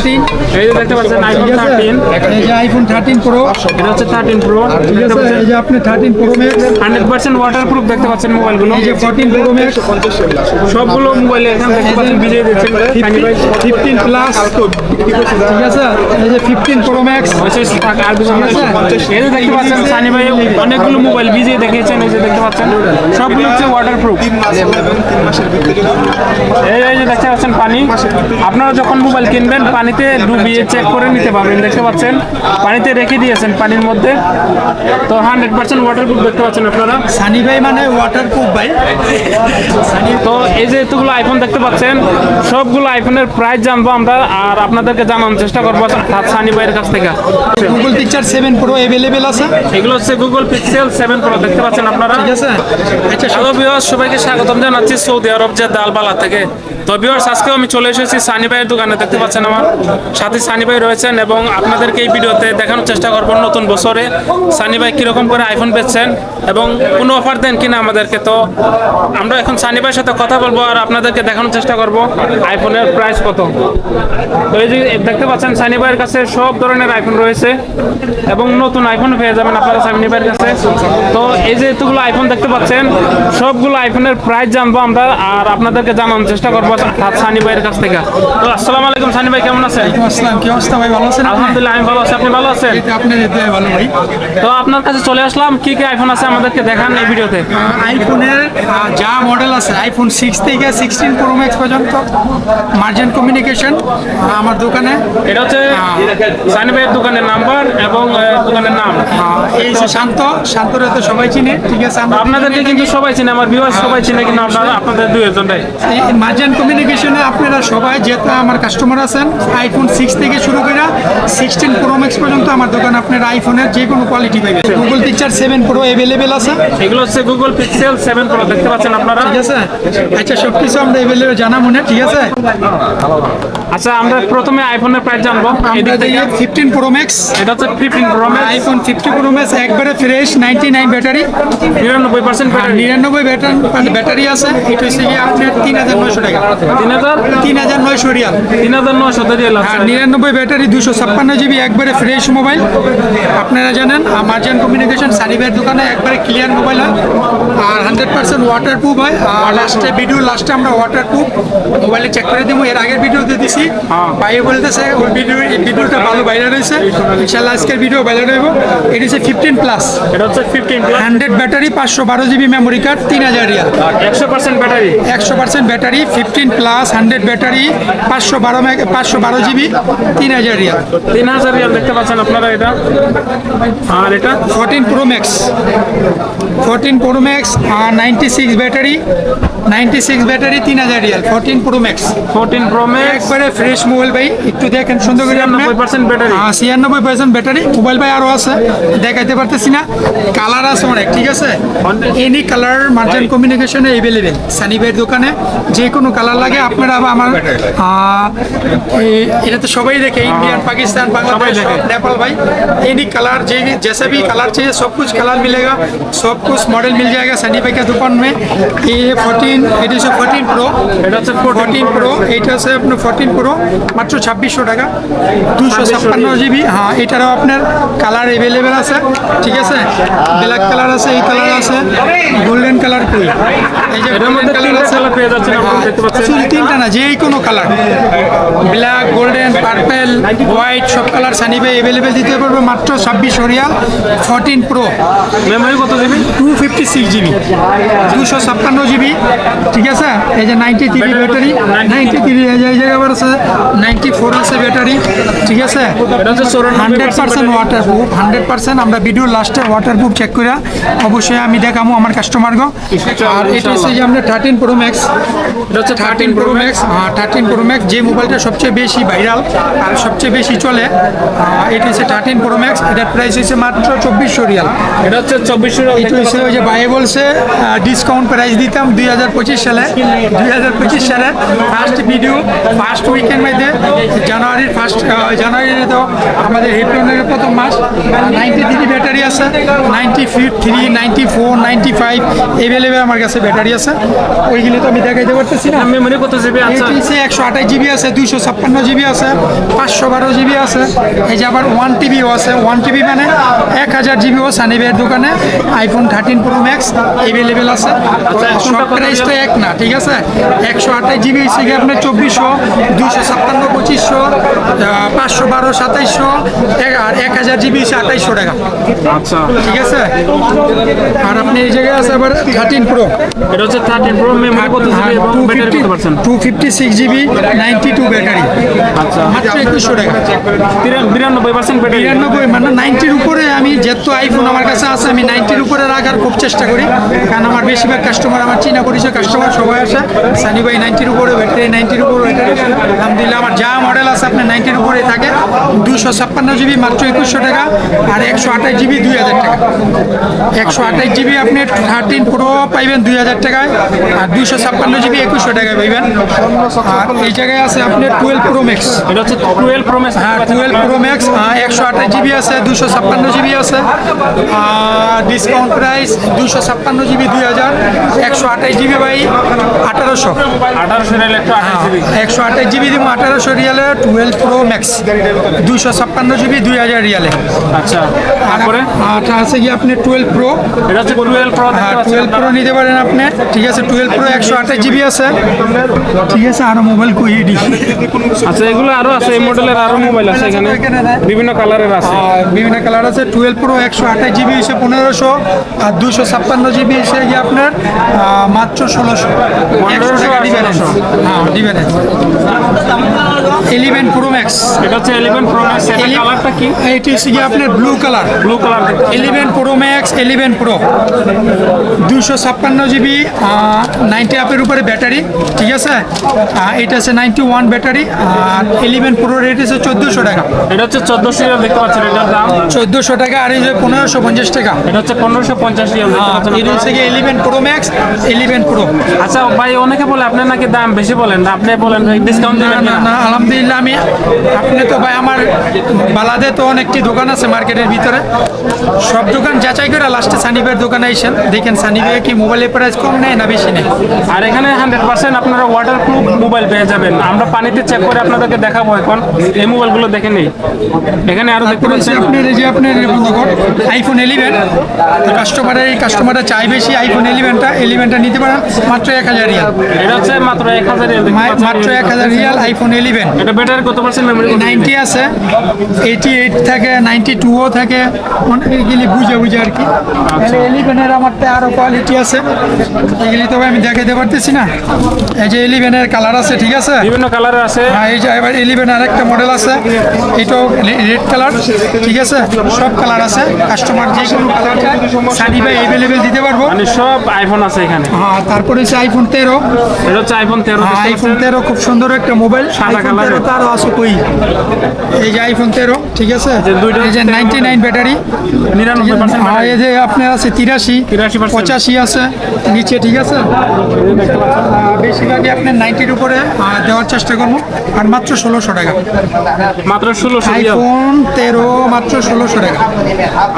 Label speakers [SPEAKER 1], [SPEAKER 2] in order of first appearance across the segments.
[SPEAKER 1] Thirteen
[SPEAKER 2] এই যে দেখতে পাচ্ছেন আইফোন থার্টিন
[SPEAKER 1] এই যে আইফোন থার্টিন প্রো
[SPEAKER 2] এটা হচ্ছে থার্টিন প্রো
[SPEAKER 1] ঠিক
[SPEAKER 2] দেখতে
[SPEAKER 1] আছে
[SPEAKER 2] পাচ্ছেন?
[SPEAKER 1] এই যে আপনি thirteen pro
[SPEAKER 2] max hundred percent waterproof দেখতে পাচ্ছেন মোবাইলগুলো।
[SPEAKER 1] এই যে ফোরটিন প্রো ম্যাক্স
[SPEAKER 2] সবগুলো মোবাইলে এখানে দেখতে পাচ্ছেন বিজয় দিচ্ছেন
[SPEAKER 1] ফিফটিন প্লাস ঠিক আছে এই যে ফিফটিন প্রো ম্যাক্স
[SPEAKER 2] আর এই যে দেখতে পাচ্ছেন সানি ভাই অনেকগুলো মোবাইল বিজয় দেখিয়েছেন এই যে দেখতে পাচ্ছেন। সবগুলো হচ্ছে ওয়াটার প্রুফ এই যে দেখতে পাচ্ছেন পানি। আপনারা যখন মোবাইল কিনবেন পানিতে ডুবিয়ে চেক করে নিতে পারবেন দেখতে পাচ্ছেন? পানিতে রেখে দিয়েছেন পানির মধ্যে। তো হান্ড্রেড পার্সেন্ট ওয়াটার প্রুফ দেখতে পাচ্ছেন আপনারা।
[SPEAKER 1] সানি ভাই মানে ওয়াটার প্রুফ ভাই।
[SPEAKER 2] তো এই যে এতগুলো আইফোন দেখতে পাচ্ছেন সবগুলো আইফোনের প্রাইস জানব আমরা আর আপনাদেরকে জানানোর চেষ্টা করব সানি ভাইয়ের কাছ থেকে।
[SPEAKER 1] Google Pixel seven pro available আছে?
[SPEAKER 2] এগুলো হচ্ছে গুগল পিক্সেল সেভেন প্রো দেখতে পাচ্ছেন আপনারা?
[SPEAKER 1] ঠিক আছে। আচ্ছা
[SPEAKER 2] হ্যালো সবাইকে স্বাগতম জানাচ্ছি সৌদি আরব যে দালবালা থেকে। তো ভিউয়ার্স আজকেও আমি চলে এসেছি সানি ভাইয়ের দোকানে, দেখতে পাচ্ছেন আমার সাথে সানি ভাই রয়েছেন এবং আপনাদেরকে এই ভিডিওতে দেখানোর চেষ্টা করব নতুন বছরে। সানি ভাই কীরকম করে আইফোন বেচছেন এবং কোনো অফার দেন কিনা আমাদেরকে? তো আমরা এখন সানি ভাইয়ের সাথে কথা বলব আর আপনাদেরকে দেখানোর চেষ্টা করব আইফোনের প্রাইস কত। তো এই যে দেখতে পাচ্ছেন, সানি ভাইয়ের কাছে সব ধরনের আইফোন রয়েছে এবং নতুন আইফোন পেয়ে যাবেন আপনারা সানি ভাইয়ের কাছে। তো এই যে এতগুলো আইফোন দেখতে পাচ্ছেন, সবগুলো আইফোনের প্রাইস জানব আমরা আর আপনাদেরকে জানানোর চেষ্টা করব। সানি ভাইয়ের কাছ থেকে। তো আসসালামু আলাইকুম সানি ভাই কেমন আছেন?
[SPEAKER 1] আসসালাম কি অবস্থা ভাই ভালো আছেন
[SPEAKER 2] আলহামদুলিল্লাহ আমি ভালো আছি। আপনি ভালো আছেন?
[SPEAKER 1] তো আপনার ভালো ভাই।
[SPEAKER 2] তো আপনার কাছে চলে আসলাম কি কি আইফোন আছে আমাদেরকে দেখান এই ভিডিওতে।
[SPEAKER 1] আইফোনের যা মডেল আছে আইফোন সিক্স থেকে সিক্সটিন প্রো ম্যাক্স পর্যন্ত মার্জেন্ট কমিউনিকেশন আমার দোকানে।
[SPEAKER 2] এটা হচ্ছে সানি ভাইয়ের দোকানের নাম্বার এবং দোকানের নাম।
[SPEAKER 1] এই যে শান্ত শান্তরা তো সবাই চিনে ঠিক আছে
[SPEAKER 2] আপনাদেরকে কিন্তু সবাই চিনে আমার ভিউয়ার সবাই চিনে কিন্তু আপনারা আপনাদের দুই একজনটাই
[SPEAKER 1] মার্জেন্ট কমিউনিকেশনে আপনারা সবাই যেটা আমার কাস্টমার আছেন আইফোন সিক্স থেকে শুরু করে সিক্সটিন প্রো ম্যাক্স পর্যন্ত আমার দোকানে আপনার আইফোনের যে কোনো কোয়ালিটি পাবেন। Google Pixel seven pro available আছে।
[SPEAKER 2] এগুলো হচ্ছে গুগল পিক্সেল সেভেন প্রো দেখতে পাচ্ছেন আপনারা?
[SPEAKER 1] ঠিক আছে? আচ্ছা সব কিছু আমরা অ্যাভেলেবেল জানা মনে ঠিক আছে?
[SPEAKER 2] আচ্ছা আমরা প্রথমে আইফোনের প্রাইস জানব।
[SPEAKER 1] আমরা
[SPEAKER 2] এদিক থেকে
[SPEAKER 1] দেখি ফিফটিন প্রো ম্যাক্স
[SPEAKER 2] এটা হচ্ছে fifteen pro max
[SPEAKER 1] iPhone fifty pro max একবারে ফ্রেশ নাইনটি নাইন ব্যাটারি
[SPEAKER 2] নিরানব্বই পার্সেন্ট
[SPEAKER 1] আর নিরানব্বই ব্যাটারি ব্যাটারি আছে। এটা হচ্ছে আপনার তিন হাজার নয়শো টাকা।
[SPEAKER 2] তিন হাজার?
[SPEAKER 1] তিন হাজার নয়শো রিয়াল।
[SPEAKER 2] তিন হাজার নশো রিয়াল
[SPEAKER 1] নিরানব্বই ব্যাটারি দুশো ছাপ্পান্ন জিবি একবারে ফ্রেশ মোবাইল আপনারা জানেন মার্জেন্ট কমিউনিকেশন সানিবের দোকানে একবারে ক্লিয়ার মোবাইল হয়। আর হান্ড্রেড পার্সেন্ট ওয়াটার প্রুফ হয়। আর লাস্টে ভিডিও লাস্টে আমরা ওয়াটার প্রুফ মোবাইলে চেক করে দিব। এর আগের ভিডিওতে দিছি। ভাইয়ে বলতেছে ওই ভিডিও ভিডিওটা ভালো বাইরে রয়েছে ইনশাল্লাহ আজকের ভিডিও বাইরে রইব এটি হচ্ছে ফিফটিন প্লাস
[SPEAKER 2] এটা হচ্ছে ফিফটিন
[SPEAKER 1] হান্ড্রেড ব্যাটারি পাঁচশো বারো জিবি মেমোরি কার্ড তিন হাজার রিয়াল।
[SPEAKER 2] একশো পার্সেন্ট ব্যাটারি।
[SPEAKER 1] একশো percent battery fifteen plus hundred battery পাঁচশো বারো মেগা পাঁচশো বারো জিবি তিন হাজার রিয়াল।
[SPEAKER 2] তিন হাজার রিয়াল দেখতে পাচ্ছেন আপনারা এটা? আর এটা?
[SPEAKER 1] Fourteen pro max. Fourteen pro max আর ninety six battery ninety six battery তিন হাজার Real. Fourteen pro max.
[SPEAKER 2] Fourteen pro max.
[SPEAKER 1] একবারে ফ্রেশ মোবাইল ভাই একটু দেখেন সুন্দর করে
[SPEAKER 2] নব্বই পার্সেন্ট ব্যাটারি।
[SPEAKER 1] হ্যাঁ ছিয়ানব্বই পার্সেন্ট ব্যাটারি। মোবাইল ভাই আরও আছে দেখাইতে পারতেছি না। কালার আছে অনেক ঠিক আছে? এনি কালার মার্জেন্ট কমিউনিকেশনে অ্যাভেলেবেল সানি ভাইয়ের দোকানে যে কোনো কালার লাগে আপনারা আবার আমার আহ, এ- এটা তো সবাই দেখে इंडियन पाकिस्तान बांग्लादेश
[SPEAKER 2] देखे।
[SPEAKER 1] नेपाल भाई एनी कलर जे जैसे भी कलर चाहिए सब कुछ कलर मिलेगा सब कुछ मॉडल मिल जाएगा सनी भाई के दुकान में ये फोर्टीन এটি হচ্ছে ফোরটিন প্রো
[SPEAKER 2] এটা হচ্ছে
[SPEAKER 1] ফোরটিন প্রো এইটা হচ্ছে আপনার ফোরটিন প্রো মাত্র ছাব্বিশশো টাকা দুশো ছাপ্পান্ন জিবি হ্যাঁ এটারও আপনার কালার অ্যাভেলেবেল আছে ঠিক আছে ব্ল্যাক কালার আছে এই কালার আছে গোল্ডেন কালার কই এই যে
[SPEAKER 2] এটার মধ্যে
[SPEAKER 1] golden
[SPEAKER 2] তিনটা colour পেয়ে যাচ্ছেন আপনারা
[SPEAKER 1] হ্যাঁ,
[SPEAKER 2] দেখতে পাচ্ছেন।
[SPEAKER 1] শুধু তিনটা না যে কোনো colour black golden purple white সব কালার সানি ভাই অ্যাভেলেবেল দিতে পারবে মাত্র ছাব্বিশ রিয়াল ফোরটিন প্রো
[SPEAKER 2] মেমোরি কত দিবি
[SPEAKER 1] টু ফিফটি সিক্স জিবি দুশো ছাপ্পান্ন জিবি ঠিক আছে? এই যে ninety three battery ninety three এই জায়গায় আবার আছে নাইনটি ফোর আছে ব্যাটারি ঠিক আছে? Hundred percent waterproof hundred percent আমরা ভিডিও লাস্টে ওয়াটার প্রুফ চেক করে অবশ্যই আমি দেখামো আমার কাস্টমারগো আর এটা হচ্ছে যে আমরা থার্টিন প্রো ম্যাক্স
[SPEAKER 2] এটা হচ্ছে
[SPEAKER 1] thirteen pro max thirteen pro max যে মোবাইলটা সবচেয়ে বেশি ভাইরাল আর সবচেয়ে বেশি চলে এটা হচ্ছে থার্টিন প্রো ম্যাক্স এটার প্রাইস হচ্ছে মাত্র চব্বিশশো রিয়াল।
[SPEAKER 2] এটা হচ্ছে চব্বিশশো
[SPEAKER 1] এটা হচ্ছে ওই যে ভাই বলছে ডিসকাউন্ট প্রাইস দিতাম দুই হাজার পঁচিশ সালে দুই হাজার পঁচিশ সালে ফার্স্ট ভিডিও ফার্স্ট উইকেন্ড মধ্যে জানুয়ারির ফার্স্ট জানুয়ারিতে তো আমাদের হেডফোনের প্রথম মাস নাইনটি থ্রি ব্যাটারি আছে ninety three ninety four ninety five available আমার কাছে ব্যাটারি আছে। ওইগুলি তো আমি দেখাইতে পারতেছি না।
[SPEAKER 2] মেমোরি কত জিবি আচ্ছা।
[SPEAKER 1] এটিসি একশো আঠাশ জিবি আছে দুইশো ছাপ্পান্ন জিবি আছে পাঁচশো বারো জিবি আছে। এই যে আবার ওয়ান টিবিও আছে ওয়ান টিবি মানে এক হাজার জিবিও সানিবের দোকানে iPhone thirteen pro max available আছে। সব প্রাইস তো এক না ঠিক আছে? একশো আঠাশ জিবি হচ্ছে গিয়ে আপনার চব্বিশশো দুইশো ছাপ্পান্ন পঁচিশশো পাঁচশো বারো সাতাইশশো আর এক হাজার জিবি হচ্ছে আঠাইশশো টাকা।
[SPEAKER 2] আচ্ছা।
[SPEAKER 1] ঠিক আছে? আর আপনি এই জায়গায় আছে আবার থার্টিন প্রো
[SPEAKER 2] এটা হচ্ছে থার্টিন প্রো মেমোরি কত জিবি এবং battery percent
[SPEAKER 1] two fifty six GB ninety two battery
[SPEAKER 2] আচ্ছা।
[SPEAKER 1] মাত্র একুশশো টাকা।
[SPEAKER 2] বিরানব্বই পার্সেন্ট ব্যাটারি
[SPEAKER 1] বিরানব্বই মানে নাইনটির উপরে আমি যেহেতু আইফোন আমার কাছে আছে আমি নাইনটির উপরে রাখার খুব চেষ্টা করি। কারণ আমার বেশিরভাগ কাস্টমার আমার চীনা পরিচয় কাস্টমার সবাই আসে। সানি ভাই নাইনটির উপরে ব্যাটারি নাইনটির উপরে ব্যাটারি আলহামদুলিল্লাহ আমার যা মডেল আছে আপনার নাইনটির উপরে থাকে। দুশো ছাপ্পান্ন জিবি মাত্র একুশশো টাকা আর একশো আঠাশ জিবি দুই হাজার টাকা। একশো আঠাশ জিবি আপনি থার্টিন প্রো পাইবেন দুই হাজার টাকায় আর দুশো ছাপ্পান্ন জিবি একুশশো টাকায় পাইবেন। আর এই জায়গায় আছে আপনি টুয়েলভ প্রো ম্যাক্স
[SPEAKER 2] এটা হচ্ছে টুয়েলভ প্রো ম্যাক্স
[SPEAKER 1] হ্যাঁ টুয়েলভ প্রো ম্যাক্স একশো আঠাশ জিবি আছে দুশো ছাপ্পান্ন জিবি আছে। ডিসকাউন্ট প্রাইস দুশো ছাপ্পান্ন জিবি দুই হাজার। একশো আঠাশ জিবি বাই আঠারোশো। একশো আঠাশ জিবি দিব আঠারোশো রিয়ালে টুয়েলভ প্রো ম্যাক্স দুশো ছাপ্পান্ন জিবি দুই হাজার রিয়ালে
[SPEAKER 2] আচ্ছা তারপরে?
[SPEAKER 1] আটা আছে কি আপনি টুয়েলভ প্রো
[SPEAKER 2] এটা হচ্ছে টুয়েলভ প্রো
[SPEAKER 1] হ্যাঁ টুয়েলভ প্রো নিতে পারেন আপনি। ঠিক আছে টুয়েলভ প্রো একশো আঠাশ জিবি আছে। ঠিক আছে আরও মোবাইল কুইডি
[SPEAKER 2] আচ্ছা এগুলো আরও আছে এই মডেলের আরও মোবাইল আছে এখানে। বিভিন্ন কালারের আছে।
[SPEAKER 1] বিভিন্ন কালার আছে টুয়েলভ প্রো একশো আঠাশ জিবি হচ্ছে পনেরোশো আর দুশো ছাপ্পান্ন জিবি হচ্ছে গিয়ে আপনার মাত্র ষোলোশো।
[SPEAKER 2] আর
[SPEAKER 1] ডিফারেন্স
[SPEAKER 2] 1600
[SPEAKER 1] হ্যাঁ ডিফারেন্স ইলেভেন প্রো ম্যাক্স
[SPEAKER 2] এটা হচ্ছে ইলেভেন প্রো ম্যাক্স এটা কালারটা কি?
[SPEAKER 1] এটি হচ্ছে গিয়ে আপনার
[SPEAKER 2] blue colour blue colour.
[SPEAKER 1] Eleven pro max eleven pro দুশো ছাপ্পান্ন জিবি নাইনটি আপের উপরে ব্যাটারি ঠিক আছে? এটা আছে নাইনটি ওয়ান ব্যাটারি আর ইলেভেন প্রো রেট হচ্ছে চোদ্দোশো টাকা।
[SPEAKER 2] এটা হচ্ছে চোদ্দশো রিয়াল দেখতে পাচ্ছেন এটার দাম।
[SPEAKER 1] চোদ্দোশো টাকা আর এই পনেরোশো পঞ্চাশ টাকা।
[SPEAKER 2] এটা হচ্ছে পনেরোশো পঞ্চাশ রিয়াল
[SPEAKER 1] এটা হচ্ছে গিয়ে eleven pro max eleven pro
[SPEAKER 2] আচ্ছা ভাই অনেকে বলে আপনার নাকি দাম বেশি বলেন না আপনি বলেন ডিসকাউন্ট
[SPEAKER 1] না
[SPEAKER 2] দেবেন
[SPEAKER 1] না
[SPEAKER 2] না
[SPEAKER 1] না আলহামদুলিল্লাহ আমি আপনি তো ভাই আমার বালাদে তো অনেকটি দোকান আছে মার্কেটের ভিতরে। সব দোকান যাচাই করে লাস্টে সানিবের দোকানে আইসেন। দেখেন সানিবে কি মোবাইলের প্রাইস কম নেয় না বেশি নেই
[SPEAKER 2] আর এখানে হান্ড্রেড পার্সেন্ট আপনারা ওয়াটার প্রুফ মোবাইল পেয়ে যাবেন। আমরা পানিতে চেক করে আপনাদেরকে দেখাবো এখন। এই মোবাইলগুলো দেখে নেই। এখানে আরও দেখতে পাচ্ছেন।
[SPEAKER 1] আপনার এই যে আপনার আইফোন এলিভেন কাস্টমারের এই কাস্টমারটা চাই বেশি আইফোন এলিভেনটা এলিভেনটা নিতে পারেন মাত্র এক হাজার রিয়াল।
[SPEAKER 2] এটা হচ্ছে মাত্র এক হাজার রিয়াল
[SPEAKER 1] মাত্র এক হাজার রিয়াল আইফোন এলিভেন
[SPEAKER 2] এটা ব্যাটারি কত পার্সেন্ট মেমোরি
[SPEAKER 1] নাইনটি আছে এইটি এইট থাকে নাইনটি টুও থাকে। অনেকগুলি বুঝে বুঝে আর কি। এলিভেনের আমারটা আরও কোয়ালিটি আছে। এগুলি তবে আমি দেখাতে পারতেছি না। এই যে এলিভেনের কালার আছে ঠিক আছে?
[SPEAKER 2] বিভিন্ন কালার আছে।
[SPEAKER 1] আর এই যে এবার ইলেভেন আরেকটা মডেল আছে। এটাও রেড কালার ঠিক আছে? সব কালার আছে। কাস্টমার যে কোনো কালার ভাই অ্যাভেলেবেল দিতে পারব।
[SPEAKER 2] মানে সব আইফোন আছে এখানে।
[SPEAKER 1] হ্যাঁ তারপরে হচ্ছে আইফোন তেরো।
[SPEAKER 2] এটা হচ্ছে আইফোন তেরো
[SPEAKER 1] আইফোন তেরো খুব সুন্দর একটা মোবাইল
[SPEAKER 2] সাদা কালারের।
[SPEAKER 1] তারও আছে কই এই যে আইফোন তেরো ঠিক আছে? এই যে নাইনটি নাইন ব্যাটারি
[SPEAKER 2] নিরানব্বই পার্সেন্ট
[SPEAKER 1] এই যে আপনার আছে তিরাশি।
[SPEAKER 2] 83%
[SPEAKER 1] পঁচাশি আছে নিচে ঠিক আছে? বেশিরভাগই আপনার নাইনটির উপরে দেওয়ার চেষ্টা করব। আর মাত্র ষোলোশো টাকা।
[SPEAKER 2] মাত্র ষোলোশো
[SPEAKER 1] আইফোন তেরো মাত্র ষোলোশো টাকা।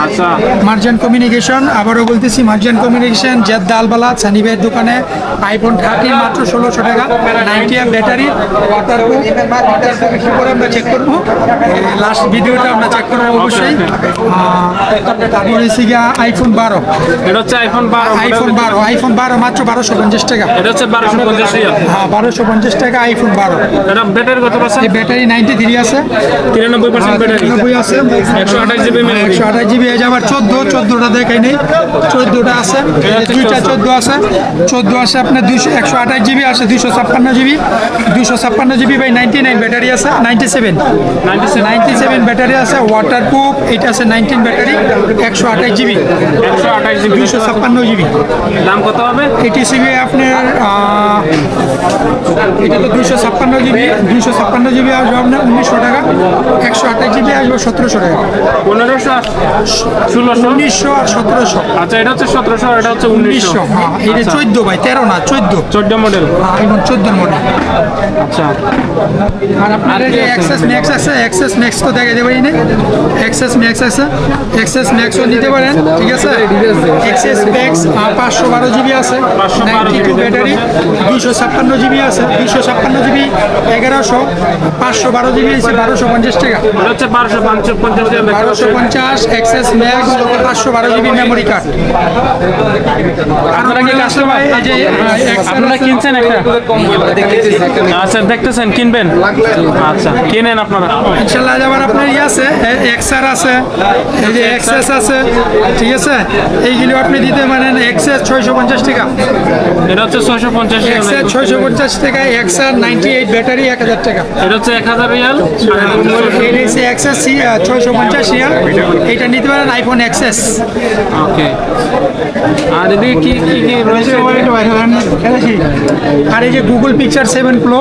[SPEAKER 2] আচ্ছা।
[SPEAKER 1] মার্জান কমিউনিকেশন আবারও বলতেছি Marjan communication Jeddah Al Balad সানিবের দোকানে আইফোন থার্টিন মাত্র ষোলোশো টাকা। নাইনটি এম ব্যাটারি একটু করে আমরা চেক করব। লাস্ট ভিডিওটা আমরা চেক করব অবশ্যই। তারপর হচ্ছে গিয়া আইফোন বারো।
[SPEAKER 2] এটা হচ্ছে আইফোন বারো
[SPEAKER 1] আইফোন বারো আইফোন বারো মাত্র বারোশো পঞ্চাশ টাকা।
[SPEAKER 2] এটা হচ্ছে বারোশো পঞ্চাশ
[SPEAKER 1] হ্যাঁ বারোশো পঞ্চাশ টাকা আইফোন বারো।
[SPEAKER 2] এটা ব্যাটারি কত
[SPEAKER 1] এই ব্যাটারি নাইনটি থ্রি আছে।
[SPEAKER 2] তিরানব্বই পার্সেন্ট ব্যাটারি।
[SPEAKER 1] আছে।
[SPEAKER 2] একশো আঠাশ জিবি
[SPEAKER 1] একশো আঠাশ জিবি আছে আবার চোদ্দ চোদ্দোটা দেখাই নেই। চোদ্দোটা আছে। দুইটা চোদ্দ আছে। চোদ্দ আছে আপনার দুইশো একশো আঠাশ জিবি আছে দুইশো ছাপ্পান্ন জিবি। দুইশো ছাপ্পান্ন GB by ninety nine battery আছে
[SPEAKER 2] ninety seven
[SPEAKER 1] ninety seven battery আছে ওয়াটার প্রুফ এটা আছে নাইনটিন ব্যাটারি একশো আঠাশ জিবি।
[SPEAKER 2] একশো আঠাশ জিবি।
[SPEAKER 1] দুইশো ছাপ্পান্ন জিবি।
[SPEAKER 2] দাম কত হবে?
[SPEAKER 1] এটি সিবি আপনার এটা তো দুইশো ছাপ্পান্ন জিবি দুইশো ছাপ্পান্ন জিবি আসবে আপনার উনিশশো টাকা একশো আঠাশ জিবি আসবে সতেরোশো টাকা।
[SPEAKER 2] পনেরোশো ষোলোশো?
[SPEAKER 1] উনিশশো আর সতেরোশো।
[SPEAKER 2] আচ্ছা এটা হচ্ছে সতেরোশো এটা হচ্ছে উনিশশো।
[SPEAKER 1] হ্যাঁ এটা চোদ্দ ভাই তেরো না চোদ্দ।
[SPEAKER 2] চোদ্দ মডেল
[SPEAKER 1] এখন চোদ্দোর মডেল
[SPEAKER 2] আচ্ছা।
[SPEAKER 1] আর আপনার যে এক্সেস ম্যাক্স আছে এক্সেস ম্যাক্স তো দেখা দেবে না এক্সেস ম্যাক্স আছে এক্সেস ম্যাক্সও নিতে পারেন ঠিক আছে? এক্সেস ম্যাক্স পাঁচশো বারো জিবি আছে
[SPEAKER 2] 512
[SPEAKER 1] নাইনটি টু ব্যাটারি দুইশো ছাপ্পান্ন জিবি আছে দুইশো ছাপ্পান্ন জিবি এগারোশো। পাঁচশো বারো জিবি আছে বারোশো পঞ্চাশ টাকা।
[SPEAKER 2] হচ্ছে বারোশো পঞ্চাশ
[SPEAKER 1] বারোশো। পঞ্চাশ এক্সেস ম্যাক্স পাঁচশো বারো জিবি মেমোরি কার্ড
[SPEAKER 2] আপনারা কি কাস্টমার
[SPEAKER 1] যে
[SPEAKER 2] আপনারা কিনছেন একটা? আচ্ছা দেখতেছেন কিনবেন? আচ্ছা কিনেন আপনারা।
[SPEAKER 1] ইনশাল্লাহ আবার আপনার ই আছে এক্সআর আছে এই যে এক্সএস আছে ঠিক আছে? এইগুলো আপনি দিতে পারেন এক্সএস ছয়শো পঞ্চাশ টাকা।
[SPEAKER 2] এটা হচ্ছে ছয়শো পঞ্চাশ
[SPEAKER 1] এক্সএস ছয়শো পঞ্চাশ টাকা এক্সআর নাইনটি এইট ব্যাটারি এক হাজার টাকা।
[SPEAKER 2] এটা হচ্ছে এক হাজার রিয়াল।
[SPEAKER 1] এক্সএস ছয়শো পঞ্চাশ রিয়াল। এইটা নিতে পারেন আইফোন এক্সএস
[SPEAKER 2] ওকে। আর এদিকে কি কি কি রয়েছে?
[SPEAKER 1] আর এই যে গুগল পিকচার সেভেন প্রো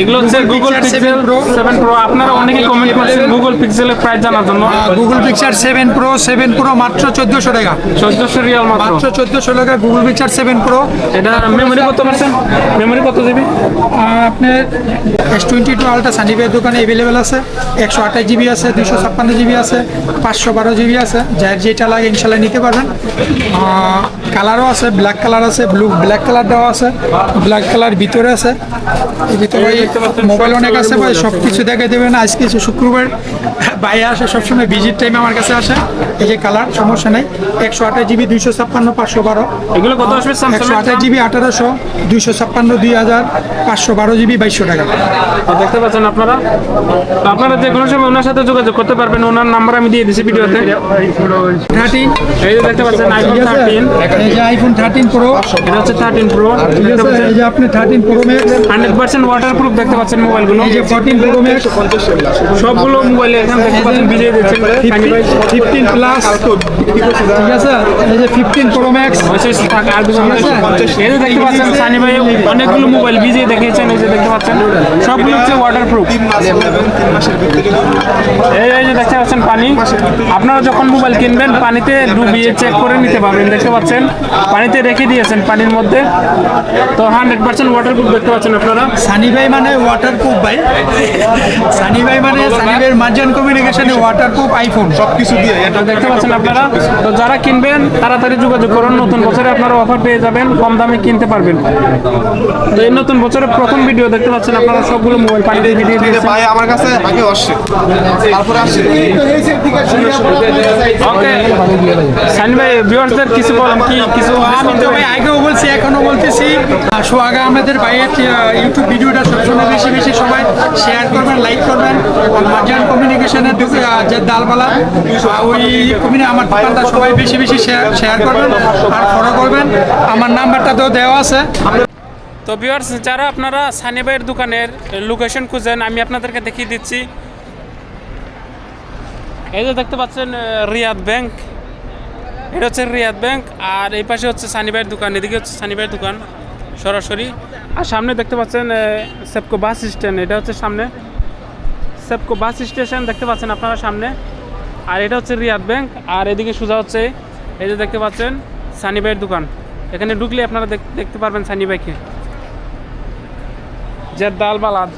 [SPEAKER 2] এগুলো হচ্ছে গুগল পিক্সেল
[SPEAKER 1] 7
[SPEAKER 2] সেভেন প্রো আপনারা অনেকে কমেন্ট করছেন গুগল পিক্সেলের প্রাইস জানার জন্য।
[SPEAKER 1] Google picture seven pro seven pro মাত্র চোদ্দোশো টাকা।
[SPEAKER 2] চোদ্দশো রিয়াল মাত্র।
[SPEAKER 1] মাত্র চোদ্দোশো টাকা গুগল পিকচার সেভেন প্রো
[SPEAKER 2] এটা মেমোরি কত পার্সেন্ট মেমোরি কত জিবি
[SPEAKER 1] আপনার এস টোয়েন্টি টু আলট্রা সানিবের দোকানে অ্যাভেলেবেল আছে। একশো আঠাশ জিবি আছে দুশো ছাপ্পান্ন জিবি আছে, পাঁচশো বারো জিবি আছে। যার যেটা লাগে ইনশাল্লাহ নিতে পারবেন। কালারও আছে ব্ল্যাক কালার আছে ব্লু ব্ল্যাক কালার দেওয়া আছে ব্ল্যাক কালার ভিতরে আছে। ভিতরে মোবাইল অনেক আছে ভাই সব কিছু দেখে দেবেন। আজকে শুক্রবার বাইরে আসে সবসময় ভিজিট টাইম আমার কাছে আসে। এই যে কালার সমস্যা নেই। একশো আঠাশ জিবি দুইশো ছাপ্পান্ন পাঁচশো বারো।
[SPEAKER 2] এগুলো কত আসবে
[SPEAKER 1] একশো আঠাশ জিবি আঠারোশো দুইশো ছাপ্পান্ন দুই হাজার পাঁচশো বারো জিবি বাইশশো টাকা।
[SPEAKER 2] দেখতে পাচ্ছেন আপনারা? আপনারা যে কোনো সময় ওনার সাথে যোগাযোগ করতে পারবেন ওনার নাম্বার আমি দিয়ে দিচ্ছি ভিডিওতে।
[SPEAKER 1] থার্টিন
[SPEAKER 2] এই দেখতে পাচ্ছেন আইফোন থার্টিন
[SPEAKER 1] এই যে আইফোন থার্টিন প্রো
[SPEAKER 2] এটা হচ্ছে থার্টিন প্রো দেখতে পাচ্ছেন
[SPEAKER 1] এই যে আপনি থার্টিন প্রো ম্যাক্স
[SPEAKER 2] দেখতে পাচ্ছেন মোবাইলগুলো
[SPEAKER 1] এই যে ফোরটিন প্রো ম্যাক্স
[SPEAKER 2] সবগুলো মোবাইলে এখানে দেখতে পাচ্ছেন বিজয় দিচ্ছেন সানি
[SPEAKER 1] ফিফটিন প্লাস ঠিক আছে এই যে ফিফটিন প্রো ম্যাক্স
[SPEAKER 2] মেসেজ আর কিছু এই যে দেখতে পাচ্ছেন সানি ভাই অনেকগুলো মোবাইল বিজয় দেখিয়েছেন এই যে দেখতে পাচ্ছেন সবগুলো হচ্ছে ওয়াটার প্রুফ এই এই যে দেখতে পাচ্ছেন পানি আপনারা যখন মোবাইল কিনবেন পানিতে ডুবিয়ে চেক করে নিতে পারবেন দেখতে পাচ্ছেন পানিতে রেখে দিয়েছেন পানির মধ্যে। তো হান্ড্রেড পার্সেন্ট ওয়াটার প্রুফ দেখতে পাচ্ছেন আপনারা।
[SPEAKER 1] সানি ভাই মানে ওয়াটার প্রুফ ভাই। সানি ভাই মানে সানি ভাইয়ের মার্জান কমিউনিকেশনে ওয়াটার প্রুফ আইফোন সব কিছু দিয়ে
[SPEAKER 2] এটা দেখতে পাচ্ছেন আপনারা। তো যারা কিনবেন তাড়াতাড়ি যোগাযোগ করুন। নতুন বছরে আপনারা অফার পেয়ে যাবেন কম দামে কিনতে পারবেন। তো এই নতুন বছরের প্রথম ভিডিও দেখতে পাচ্ছেন আপনারা সবগুলো মোবাইল পানিতে ভিডিও দিয়েছেন।
[SPEAKER 3] ভাই আমার কাছে আগে আসছে। তারপরে আসছে।
[SPEAKER 2] ওকে। সানি ভাই ভিউয়ার্সদের কিছু বলেন কি কিছু।
[SPEAKER 1] আমি তো ভাই আগেও বলছি, এখনও বলতেছি। আমাদের ভাইয়ের ইউটিউব ভিডিওটা সবসময় বেশি বেশি সবাই শেয়ার করবেন লাইক করবেন। কমিউনিকেশনের যে ওই কমিউনি আমার দোকানটা সবাই বেশি বেশি শেয়ার করবেন আর ফলো করবেন। আমার নাম্বারটা তো দেওয়া আছে।
[SPEAKER 2] তো ভিউয়ার্স যারা আপনারা সানি ভাইয়ের দোকানের লোকেশন খুঁজেন, আমি আপনাদেরকে দেখিয়ে দিচ্ছি। এই যে দেখতে পাচ্ছেন রিয়াদ ব্যাংক এটা হচ্ছে রিয়াদ ব্যাংক, আর এই পাশে হচ্ছে সানি ভাইয়ের দোকান, এদিকে হচ্ছে সানি ভাইয়ের দোকান, সরাসরি। আর সামনে দেখতে পাচ্ছেন সেপকো বাস স্ট্যান্ড, এটা হচ্ছে সামনে। সেপকো বাস স্টেশন দেখতে পাচ্ছেন আপনারা সামনে। আর এটা হচ্ছে রিয়াদ ব্যাংক, আর এদিকে সোজা হচ্ছে, এই যে দেখতে পাচ্ছেন, সানি ভাইয়ের দোকান। এখানে ঢুকলে আপনারা দেখ- দেখতে পারবেন সানি ভাইকে। Jeddah Al Balad.